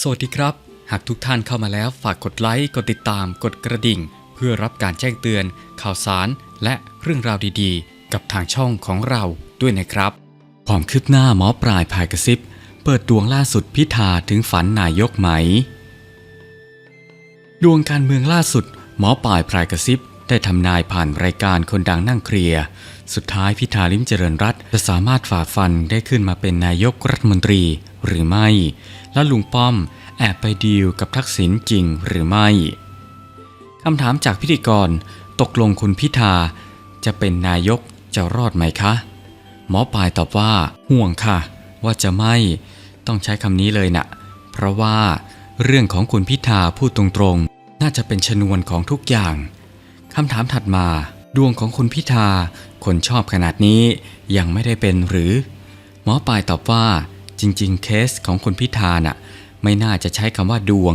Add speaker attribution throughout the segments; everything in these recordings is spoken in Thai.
Speaker 1: สวัสดีครับ หากทุกท่านเข้ามาแล้วฝากกดไลค์ กดติดตาม กดกระดิ่ง เพื่อรับการแจ้งเตือน ข่าวสาร และเรื่องราวดีๆ กับทางช่องของเราด้วยนะครับ ความคืบหน้าหมอปลายภายกระซิบ เปิดดวงล่าสุดพิธาถึงฝันนายกไหม ดวงการเมืองล่าสุด หมอปลายพรายกระซิบได้ทำนายผ่านรายการคนดังนั่งเคลียร์ สุดท้ายพิธาลิมเจริญรัตจะสามารถฝ่าฟันได้ขึ้นมาเป็นนายกรัฐมนตรี หรือไม่ และลุงป้อมแอบไปดีลกับทักษิณจริงหรือไม่คำถามจากพิธีกรตกลงคุณพิธา จะเป็นนายกจะรอดไหมคะ หมอปลายตอบว่าห่วงค่ะ ว่าจะไม่ต้องใช้คำนี้เลยนะ่ะ เพราะว่าเรื่องของคุณพิธาพูดตรงๆ น่าจะเป็นชนวนของทุกอย่างคำถามถัดมา ดวงของคุณพิธา คนชอบขนาดนี้ยังไม่ได้เป็นหรือ หมอปลายตอบว่า จริง ๆ เคสของคุณพิธาน่ะไม่น่าจะใช้คำว่าดวง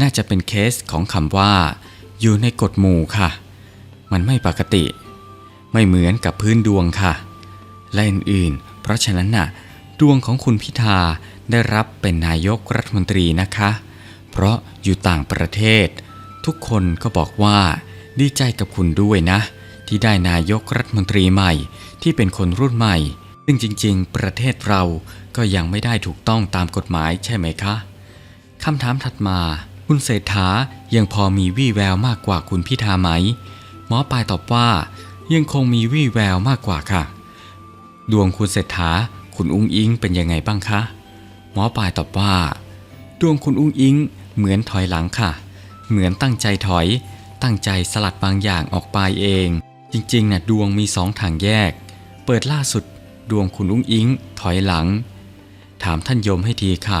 Speaker 1: น่าจะเป็นเคสของคำว่า อยู่ในกฎหมู่ค่ะ มันไม่ปกติ ไม่เหมือนกับพื้นดวงค่ะ และอื่นๆ เพราะฉะนั้นน่ะ ดวงของคุณพิธาได้รับเป็นนายกรัฐมนตรีนะคะ เพราะอยู่ต่างประเทศ ทุกคนก็บอกว่าดีใจกับคุณด้วยนะ ที่ได้นายกรัฐมนตรีใหม่ที่เป็นคนรุ่นใหม่ ซึ่งจริง ๆ ประเทศเราก็ยังไม่ได้ถูกต้องตามกฎหมายใช่ไหมคะคำถามถัดมา คุณเศรษฐายังพอมีวี่แววมากกว่าคุณพิธาไหม หมอปลายตอบว่า ยังคงมีวี่แววมากกว่าค่ะ ดวงคุณเศรษฐาคุณอุ้งอิงเป็นยังไงบ้างคะ หมอปลายตอบว่า ดวงคุณอุ้งอิงเหมือนถอยหลังค่ะ เหมือนตั้งใจถอย ตั้งใจสลัดบางอย่างออกไปเอง จริงๆนะ่ะดวงมีสองทางแยก เปิดล่าสุด ดวงคุณอุ้งอิง ถอยหลัง ถามท่านยมให้ทีค่ะ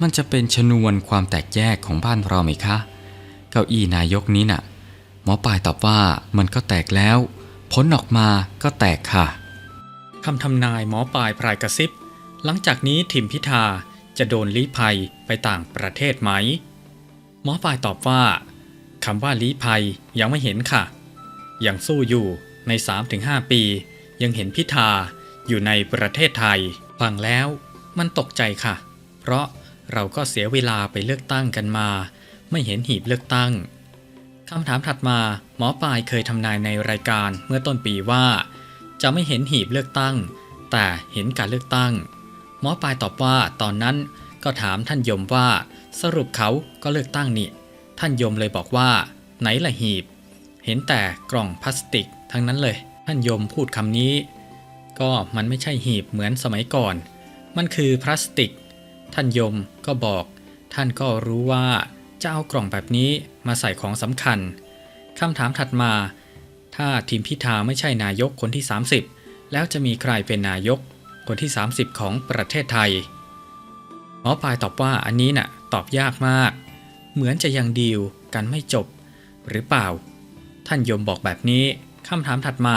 Speaker 1: มันจะเป็นชนวนความแตกแยกของบ้านเราไหมคะ เก้าอี้นายกนี้น่ะ หมอปลายตอบว่ามันก็แตกแล้วผลออกมาก็แตกค่ะคำทำนายหมอปลายพรายกระซิบ หลังจากนี้ทิมพิธาจะโดนลี้ภัยไปต่างประเทศไหม หมอปลายตอบว่าคำว่าลี้ภัยยังไม่เห็นค่ะ ยังสู้อยู่ใน 3-5 ปี ยังเห็นพิธา อยู่ในประเทศไทย ฟังแล้วมันตกใจค่ะ เพราะเราก็เสียเวลาไปเลือกตั้งกันมา ไม่เห็นหีบเลือกตั้งคำถามถัดมาหมอปลายเคยทำนายในรายการเมื่อต้นปีว่า จะไม่เห็นหีบเลือกตั้ง แต่เห็นการเลือกตั้ง หมอปลายตอบว่าตอนนั้นก็ถามท่านยมว่า สรุปเขาก็เลือกตั้งนี่ท่านยมเลยบอกว่า ไหนละหีบ เห็นแต่กล่องพลาสติกทั้งนั้นเลย ท่านยมพูดคำนี้ ก็มันไม่ใช่หีบเหมือนสมัยก่อน มันคือพลาสติก ท่านยมก็บอก ท่านก็รู้ว่าจะเอากล่องแบบนี้มาใส่ของสำคัญคำถามถัดมา ถ้าทีมพิธาไม่ใช่นายกคนที่ 30 แล้วจะมีใครเป็นนายกคนที่ 30 ของประเทศไทยหมอปลายตอบว่าอันนี้น่ะตอบยากมาก เหมือนจะยังดีลกันไม่จบ หรือเปล่า ท่านยมบอกแบบนี้คำถามถัดมา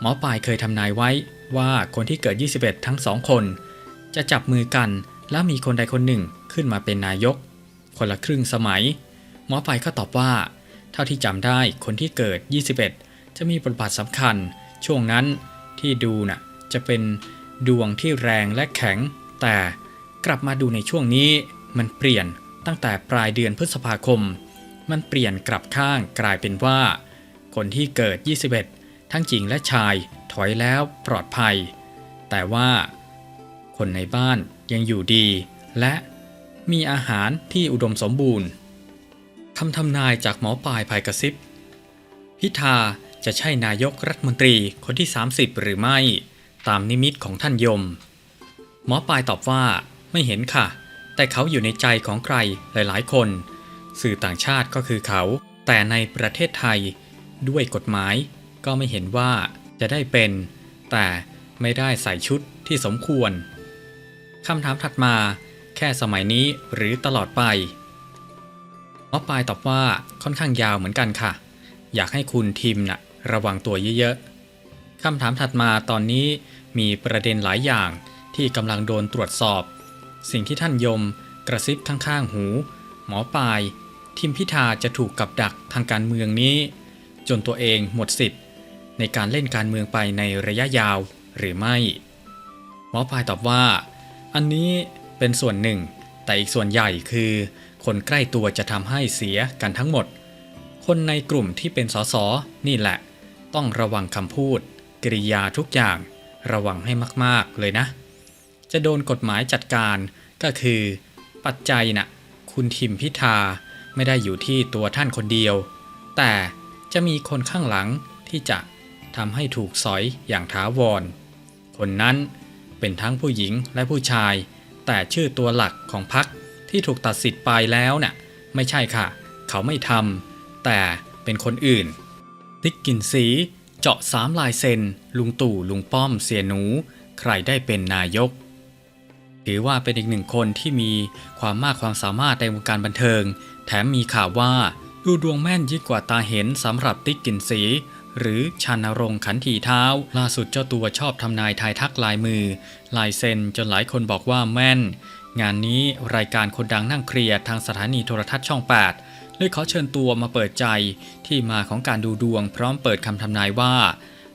Speaker 1: หมอปลายเคยทำนายไว้ ว่าคนที่เกิด 21 ทั้งสองคน จะจับมือกันแล้วมีคนใดคนหนึ่งขึ้นมาเป็นนายก คนละครึ่งสมัย หมอปลายก็ตอบว่า เท่าที่จำได้คนที่เกิด 21 จะมีบทบาทสำคัญ ช่วงนั้นที่ดูน่ะจะเป็นดวงที่แรงและแข็ง แต่กลับมาดูในช่วงนี้มันเปลี่ยนตั้งแต่ปลายเดือนพฤษภาคม มันเปลี่ยนกลับข้างกลายเป็นว่า คนที่เกิด 21 ทั้งหญิงและชาย ถอยแล้วปลอดภัย แต่ว่าคนในบ้านยังอยู่ดี และมีอาหารที่อุดมสมบูรณ์คำทำนายจากหมอปลายภายกระซิบ พิธาจะใช่นายกรัฐมนตรีคนที่ 30 หรือไม่ ตามนิมิตของท่านยม หมอปลายตอบว่าไม่เห็นค่ะ แต่เขาอยู่ในใจของใครหลาย ๆ คน สื่อต่างชาติก็คือเขา แต่ในประเทศไทย ด้วยกฎหมายก็ไม่เห็นว่า จะได้เป็น แต่ไม่ได้ใส่ชุดที่สมควรคำถามถัดมาแค่สมัยนี้หรือตลอดไปหมอปลายตอบว่าค่อนข้างยาวเหมือนกันค่ะ อยากให้คุณทีมนะ่ะระวังตัวเยอะๆคำถามถัดมาตอนนี้มีประเด็นหลายอย่างที่กำลังโดนตรวจสอบ สิ่งที่ท่านยมกระซิบข้างๆหู หมอปลาย ทีมพิธาจะถูกกับดักทางการเมืองนี้ จนตัวเองหมดสิทธิ์ ในการเล่นการเมืองไปในระยะยาวหรือไม่ หมอปลายตอบว่า อันนี้เป็นส่วนหนึ่ง
Speaker 2: แต่อีกส่วนใหญ่คือ คนใกล้ตัวจะทำให้เสียกันทั้งหมด คนในกลุ่มที่เป็นสสนี่แหละ ต้องระวังคำพูด กริยาทุกอย่าง ระวังให้มากๆเลยนะ จะโดนกฎหมายจัดการก็คือ ปัจจัยน่ะคุณทิมพิธาไม่ได้อยู่ที่ตัวท่านคนเดียว แต่จะมีคนข้างหลังที่จะ ทำให้ถูกสอยอย่างถาวร คนนั้นเป็นทั้งผู้หญิงและผู้ชาย แต่ชื่อตัวหลักของพรรคที่ถูกตัดสิทธิ์ไปแล้วน่ะไม่ใช่ค่ะ เขาไม่ทำแต่เป็นคนอื่นติ๊กกินสี เจาะสามลายเซ็นลุงตู่ลุงป้อมเสียหนู ใครได้เป็นนายก ถือว่าเป็นอีกหนึ่งคนที่มีความมากความสามารถในวงการบันเทิง แถมมีข่าวว่าดูดวงแม่นยิ่งกว่าตาเห็นสำหรับติ๊กกินสี หรือชานรงค์ขันทีเท้า ล่าสุดเจ้าตัวชอบทำนายทายทักลายมือ ลายเซ็นจนหลายคนบอกว่าแม่น งานนี้รายการคนดังนั่งเคลียร์ทางสถานีโทรทัศน์ช่อง 8 เลยขอเชิญตัวมาเปิดใจที่มาของการดูดวงพร้อมเปิดคำทำนายว่า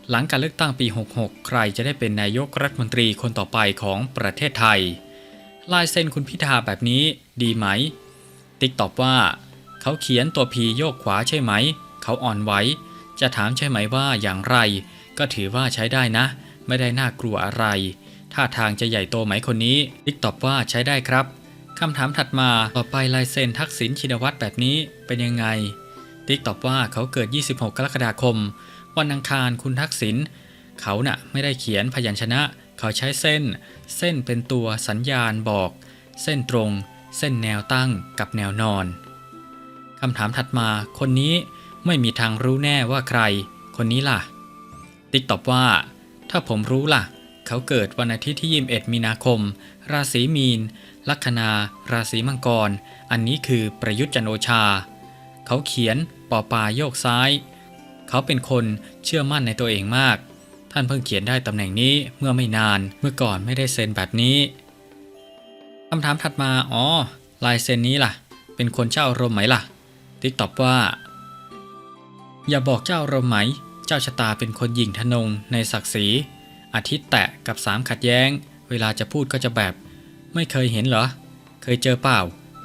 Speaker 2: หลังการเลือกตั้งปี 66 ใครจะได้เป็นนายกรัฐมนตรีคนต่อไปของประเทศไทย ลายเซ็นคุณพิธาแบบนี้ดีไหม ติ๊กตอบว่า เขาเขียนตัวพีโยกขวาใช่ไหม เขาอ่อนไหว จะถามใช่ไหมว่าอย่างไร ก็ถือว่าใช้ได้นะ ไม่ได้น่ากลัวอะไร ท่าทางจะใหญ่โตไหมคนนี้ติ๊กตอบว่าใช้ได้ครับคำถามถัดมาต่อไปลายเซ็นทักษิณชินวัตรแบบนี้เป็นยังไง ติ๊กตอบว่าเขาเกิด 26 กรกฎาคม วันอังคารคุณทักษิณเขาน่ะไม่ได้เขียนพยัญชนะ เขาใช้เส้น เส้นเป็นตัวสัญญาณบอก เส้นตรง เส้นแนวตั้งกับแนวนอนคำถามถัดมาคนนี้ ไม่มีทางรู้แน่ว่าใคร คนนี้ล่ะ ติ๊กตอบว่า ถ้าผมรู้ล่ะ เขาเกิดวันอาทิตย์ที่21มีนาคม ราศีมีน ลัคนา ราศีมังกร อันนี้คือประยุทธ์จันโอชา เขาเขียนปอปาโยกซ้าย เขาเป็นคนเชื่อมั่นในตัวเองมาก ท่านเพิ่งเขียนได้ตำแหน่งนี้เมื่อไม่นาน เมื่อก่อนไม่ได้เซ็นแบบนี้คำถามถัดมา อ๋อ ลายเซ็นนี้ล่ะ เป็นคนเจ้าอารมณ์ไหมล่ะ ติ๊กตอบว่า อย่าบอกเจ้าอารมณ์ไหม เจ้าชะตาเป็นคนหยิ่งทนงในศักดิ์ศรีอาทิตย์แตะกับสามขัดแย้ง เวลาจะพูดก็จะแบบ ไม่เคยเห็นเหรอ เคยเจอเปล่า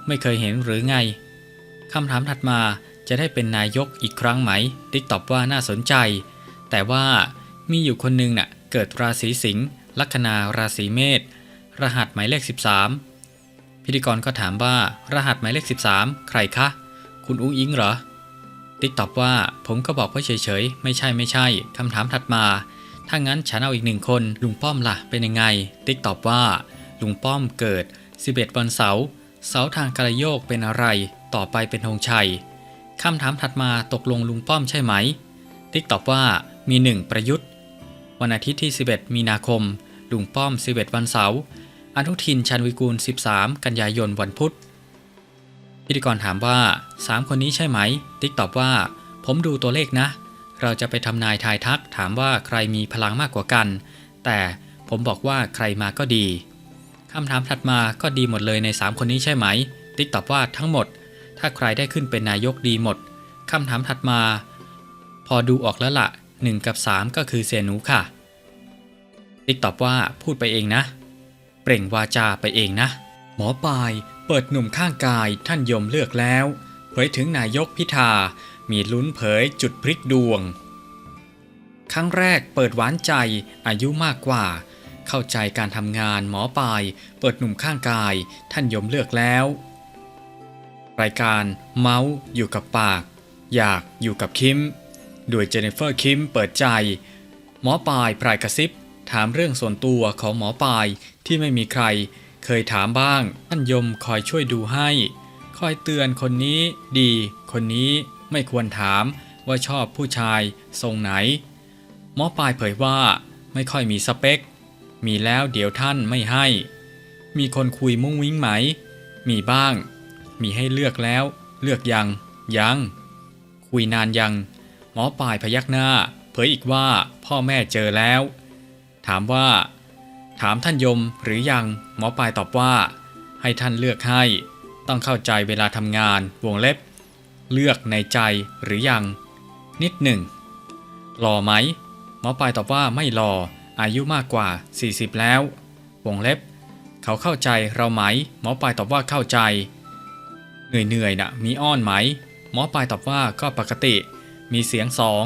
Speaker 2: ไม่เคยเห็นหรือไงคำถามถัดมาจะได้เป็นนายกอีกครั้งไหม ติ๊กตอบว่าน่าสนใจ แต่ว่ามีอยู่คนหนึงน่ะ เกิดราศีสิงห์ลัคนาราศีเมษรหัสหมายเลข 13 พิธีกรก็ถามว่า รหัสหมายเลข 13 ใครคะ คุณอุ้งอิงเหรอ ติ๊กตอบว่าผมก็บอกว่าเฉยๆ ไม่ใช่ไม่ใช่คำถามถัดมา ถ้างั้นฉันเอาอีกหนึ่งคนลุงป้อมล่ะเป็นยังไง ติ๊กตอบว่า ลุงป้อมเกิด 11 วันเสาร์เสาทางกระโยกเป็นอะไร ต่อไปเป็นธงชัยคำถามถัดมาตกลงลุงป้อมใช่ไหม ติ๊กตอบว่ามีหนึ่งประยุทธ์ วันอาทิตย์ที่ 11 มีนาคมลุงป้อม 11 วันเสาร์อนุทินชันวิกูล 13 กันยายนวันพุธ พิธีกรถามว่า 3 คนนี้ใช่ไหม ติ๊กตอบว่า ผมดูตัวเลขนะ เราจะไปทำนายทายทักถามว่าใครมีพลังมากกว่ากัน แต่ผมบอกว่าใครมาก็ดีคำถามถัดมาก็ดีหมดเลยใน 3 คนนี้ใช่ไหม ติ๊กตอบว่าทั้งหมด ถ้าใครได้ขึ้นเป็นนายกดีหมดคำถามถัดมา พอดูออกแล้วละ่ะ 1 กับ 3 ก็คือเสียหนูค่ะ ติ๊กตอบว่าพูดไปเองนะ เปล่งวาจาไปเองนะ หมอปลาย ปิดหนุ่มข้างกายท่านยมเลือกแล้ว เผยถึงนายกพิธา มีลุ้นเผยจุดพลิกดวง ครั้งแรกเปิดหวานใจอายุมากกว่า เข้าใจการทำงานหมอปลาย เปิดหนุ่มข้างกายท่านยมเลือกแล้ว รายการเมาส์อยู่กับปาก อยากอยู่กับคิม โดยเจเนฟเฟอร์คิมเปิดใจ หมอปลายพรายกระซิบ ถามเรื่องส่วนตัวของหมอปลายที่ไม่มีใคร เคยถามบ้าง ท่านยมคอยช่วยดูให้ คอยเตือนคนนี้ดี คนนี้ไม่ควรถามว่าชอบผู้ชายทรงไหน หมอปลายเผยว่าไม่ค่อยมีสเปค มีแล้วเดี๋ยวท่านไม่ให้ มีคนคุยมุ้งมิ้งไหม มีบ้าง มีให้เลือกแล้ว เลือกยัง ยัง คุยนานยัง หมอปลายพยักหน้า เผยอีกว่าพ่อแม่เจอแล้ว ถามว่า ถามท่านยมหรือยังหมอปลายตอบว่า ให้ท่านเลือกให้ ต้องเข้าใจเวลาทำงานวงเล็บ เลือกในใจหรือยัง นิดหนึ่งรอไหมหมอปลายตอบว่าไม่รออายุมากกว่า 40 แล้ว วงเล็บ เขาเข้าใจเราไหม หมอปลายตอบว่าเข้าใจ เหนื่อยๆน่ะมีอ้อนไหม หมอปลายตอบว่าก็ปกติ มีเสียงสอง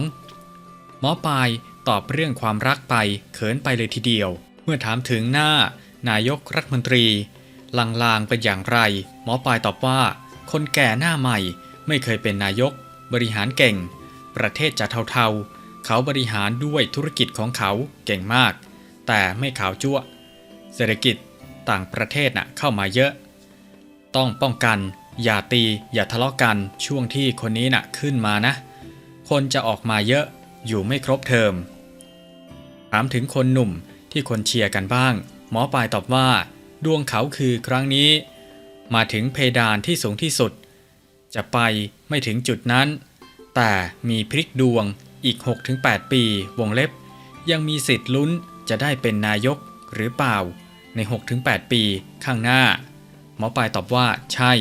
Speaker 2: หมอปลายตอบเรื่องความรักไปเขินไปเลยทีเดียว เมื่อถามถึงหน้านายกรัฐมนตรี ลางๆเป็นอย่างไร หมอปลายตอบว่า คนแก่หน้าใหม่ไม่เคยเป็นนายก บริหารเก่ง ประเทศจะเทาๆ เขาบริหารด้วยธุรกิจของเขาเก่งมาก แต่ไม่ขาวจั่วเศรษฐกิจต่างประเทศน่ะเข้ามาเยอะ ต้องป้องกัน อย่าตี อย่าทะเลาะกันช่วงที่คนนี้น่ะขึ้นมานะ คนจะออกมาเยอะอยู่ไม่ครบเทอมถามถึงคนหนุ่ม ที่คนเชียร์กันบ้าง หมอปลายตอบว่า ดวงเขาคือครั้งนี้ มาถึงเพดานที่สูงที่สุด จะไปไม่ถึงจุดนั้น แต่มีพลิกดวงอีก 6-8 ปีวงเล็บ ยังมีสิทธิ์ลุ้นจะได้เป็นนายกหรือเปล่า ใน 6-8 ปีข้างหน้า หมอปลายตอบว่าใช่